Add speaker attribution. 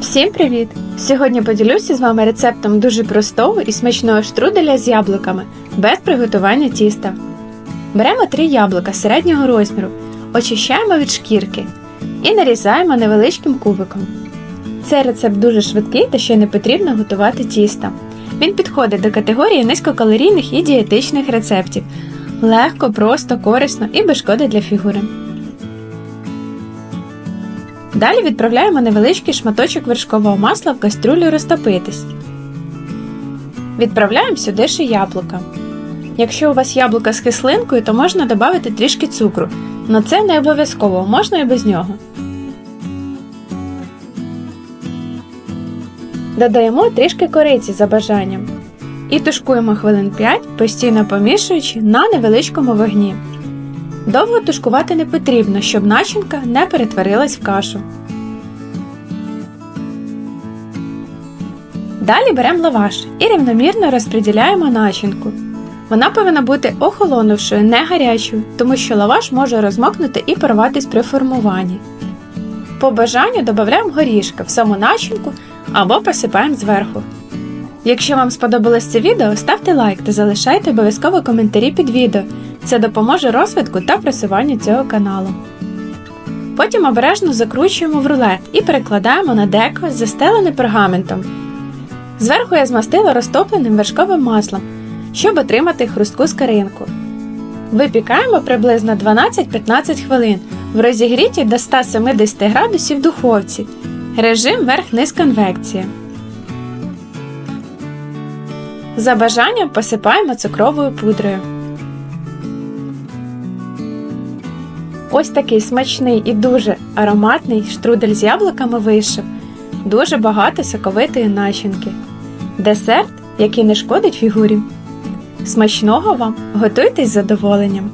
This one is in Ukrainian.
Speaker 1: Всім привіт! Сьогодні поділюся з вами рецептом дуже простого і смачного штруделя з яблуками без приготування тіста. Беремо 3 яблука середнього розміру, очищаємо від шкірки і нарізаємо невеличким кубиком. Цей рецепт дуже швидкий та ще не потрібно готувати тіста. Він підходить до категорії низькокалорійних і дієтичних рецептів. Легко, просто, корисно і без шкоди для фігури. Далі відправляємо невеличкий шматочок вершкового масла в кастрюлю розтопитись. Відправляємо сюди ще яблука. Якщо у вас яблука з кислинкою, то можна додати трішки цукру, але це не обов'язково, можна і без нього. Додаємо трішки кориці за бажанням. І тушкуємо хвилин 5, постійно помішуючи на невеличкому вогні. Довго тушкувати не потрібно, щоб начинка не перетворилась в кашу. Далі беремо лаваш і рівномірно розподіляємо начинку. Вона повинна бути охолонувшою, не гарячою, тому що лаваш може розмокнути і порватись при формуванні. По бажанню додаємо горішки в саму начинку або посипаємо зверху. Якщо вам сподобалось це відео, ставте лайк та залишайте обов'язково коментарі під відео. Це допоможе розвитку та просуванню цього каналу. Потім обережно закручуємо в рулет і перекладаємо на деко застелене пергаментом. Зверху я змастила розтопленим вершковим маслом, щоб отримати хрустку скаринку. Випікаємо приблизно 12-15 хвилин в розігріті до 170 градусів духовці. Режим верх-низ конвекції. За бажанням посипаємо цукровою пудрою. Ось такий смачний і дуже ароматний штрудель з яблуками вийшов. Дуже багато соковитої начинки. Десерт, який не шкодить фігурі. Смачного вам! Готуйтесь з задоволенням!